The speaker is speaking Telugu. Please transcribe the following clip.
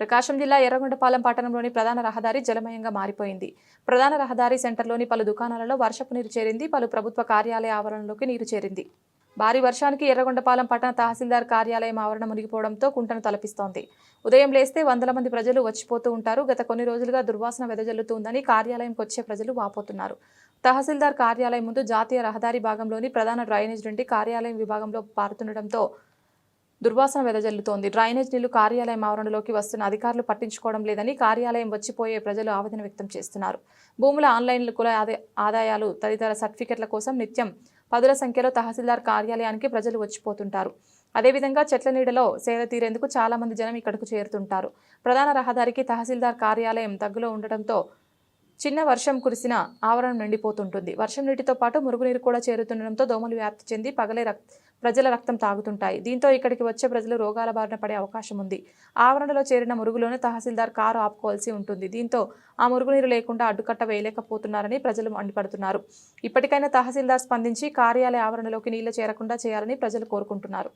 ప్రకాశం జిల్లా ఎర్రగొండపాలెం పట్టణంలోని ప్రధాన రహదారి జలమయంగా మారిపోయింది. ప్రధాన రహదారి సెంటర్లోని పలు దుకాణాలలో వర్షపు నీరు చేరింది. పలు ప్రభుత్వ కార్యాలయ ఆవరణలోకి నీరు చేరింది. భారీ వర్షానికి ఎర్రగొండపాలెం పట్టణ తహసీల్దార్ కార్యాలయం ఆవరణ మునిగిపోవడంతో కుంటను తలపిస్తోంది. ఉదయం లేస్తే వందల మంది ప్రజలు వచ్చిపోతూ ఉంటారు. గత కొన్ని రోజులుగా దుర్వాసన వెదజల్లుతుందని కార్యాలయంకి వచ్చే ప్రజలు వాపోతున్నారు. తహసీల్దార్ కార్యాలయం ముందు జాతీయ రహదారి భాగంలోని ప్రధాన డ్రైనేజ్ నుండి కార్యాలయం విభాగంలో పారుతుండటంతో దుర్వాసన వెదజల్లుతోంది. డ్రైనేజ్ నీళ్ళు కార్యాలయం ఆవరణలోకి వస్తున్న అధికారులు పట్టించుకోవడం లేదని కార్యాలయం వచ్చిపోయే ప్రజలు ఆవేదన వ్యక్తం చేస్తున్నారు. భూముల ఆన్లైన్ కుల ఆదాయాలు తదితర సర్టిఫికెట్ల కోసం నిత్యం పదుల సంఖ్యలో తహసీల్దార్ కార్యాలయానికి ప్రజలు వచ్చిపోతుంటారు. అదేవిధంగా చెట్ల నీడలో సేద తీరేందుకు చాలామంది జనం ఇక్కడకు చేరుతుంటారు. ప్రధాన రహదారికి తహసీల్దార్ కార్యాలయం తగ్గులో ఉండటంతో చిన్న వర్షం కురిసిన ఆవరణం నిండిపోతుంటుంది. వర్షం నీటితో పాటు మురుగునీరు కూడా చేరుతుండడంతో దోమలు వ్యాప్తి చెంది పగలే రక్ ప్రజల రక్తం తాగుతుంటాయి. దీంతో ఇక్కడికి వచ్చే ప్రజలు రోగాల బారిన పడే అవకాశం ఉంది. ఆవరణలో చేరిన మురుగులోనే తహసీల్దార్ కారు ఆపుకోవాల్సి ఉంటుంది. దీంతో ఆ మురుగునీరు లేకుండా అడ్డుకట్ట వేయలేకపోతున్నారని ప్రజలు మండిపడుతున్నారు. ఇప్పటికైనా తహసీల్దార్ స్పందించి కార్యాలయ ఆవరణలోకి నీళ్ళు చేరకుండా చేయాలని ప్రజలు కోరుకుంటున్నారు.